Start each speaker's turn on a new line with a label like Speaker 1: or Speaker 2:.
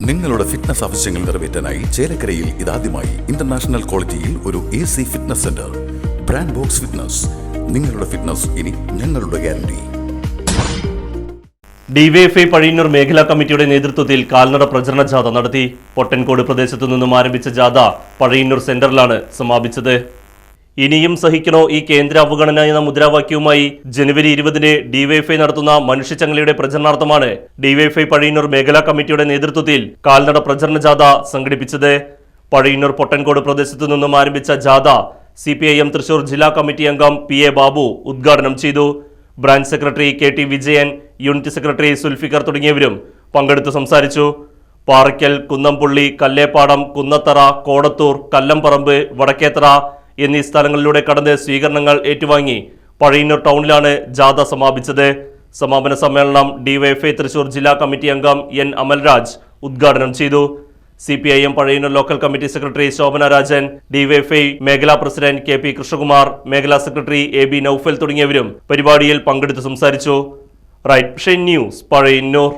Speaker 1: നിങ്ങളുടെ ഫിറ്റ്നസ് ആവശ്യങ്ങൾ നിറവേറ്റാനായി ചേലക്കരയിൽ ഇതാദ്യമായി ഇന്റർനാഷണൽ ക്വാളിറ്റിയിൽ ഒരു A C fitness centre brand box fitness നിങ്ങളുടെ ഫിറ്റ്നസ് ഇനി ഞങ്ങളുടെ ഗ്യാരണ്ടി
Speaker 2: ഡിവൈഎഫ്ഐ പഴയന്നൂർ മേഖലാ കമ്മിറ്റിയുടെ നേതൃത്വത്തിൽ കാൽനട പ്രചരണ ജാഥ നടത്തി. പൊട്ടൻകോട് പ്രദേശത്തു നിന്നും ആരംഭിച്ച ജാഥ പഴയന്നൂർ സെന്ററിലാണ് സമാപിച്ചത്. ഇനിയും സഹിക്കണോ ഈ കേന്ദ്ര അവഗണന എന്ന മുദ്രാവാക്യവുമായി ജനുവരി ഇരുപതിന് ഡിവൈഎഫ്ഐ നടത്തുന്ന മനുഷ്യച്ചങ്ങലയുടെ പ്രചരണാർത്ഥമാണ് ഡിവൈഎഫ്ഐ പഴയന്നൂർ മേഖലാ കമ്മിറ്റിയുടെ നേതൃത്വത്തിൽ കാൽനട പ്രചരണ ജാഥ സംഘടിപ്പിച്ചത്. പഴയന്നൂർ പൊട്ടൻകോട് പ്രദേശത്തു നിന്നും ആരംഭിച്ച ജാഥ C P I M Thrissur ജില്ലാ കമ്മിറ്റി അംഗം പി എ ബാബു ഉദ്ഘാടനം ചെയ്തു. Branch secretary K T Vijayan unit secretary Sulfikar തുടങ്ങിയവരും പങ്കെടുത്ത് സംസാരിച്ചു. പാറയ്ക്കൽ കുന്നംപുള്ളി കല്ലേപ്പാടം കുന്നത്തറ കോടത്തൂർ കല്ലംപറമ്പ് വടക്കേത്തറ എന്നീ സ്ഥലങ്ങളിലൂടെ കടന്ന് സ്വീകരണങ്ങൾ ഏറ്റുവാങ്ങി പഴയന്നൂർ ടൗണിലാണ് ജാഥ സമാപിച്ചത്. സമാപന സമ്മേളനം ഡിവൈഎഫ്ഐ തൃശൂർ ജില്ലാ കമ്മിറ്റി അംഗം എൻ അമൽരാജ് ഉദ്ഘാടനം ചെയ്തു. C P I M Pazhayannur local committee secretary Shobhana Rajan DYFI മേഖലാ പ്രസിഡന്റ് കെ പി കൃഷ്ണകുമാർ മേഖലാ സെക്രട്ടറി എ ബി നൌഫൽ തുടങ്ങിയവരും പരിപാടിയിൽ പങ്കെടുത്ത് സംസാരിച്ചു. Right news Pazhayannur.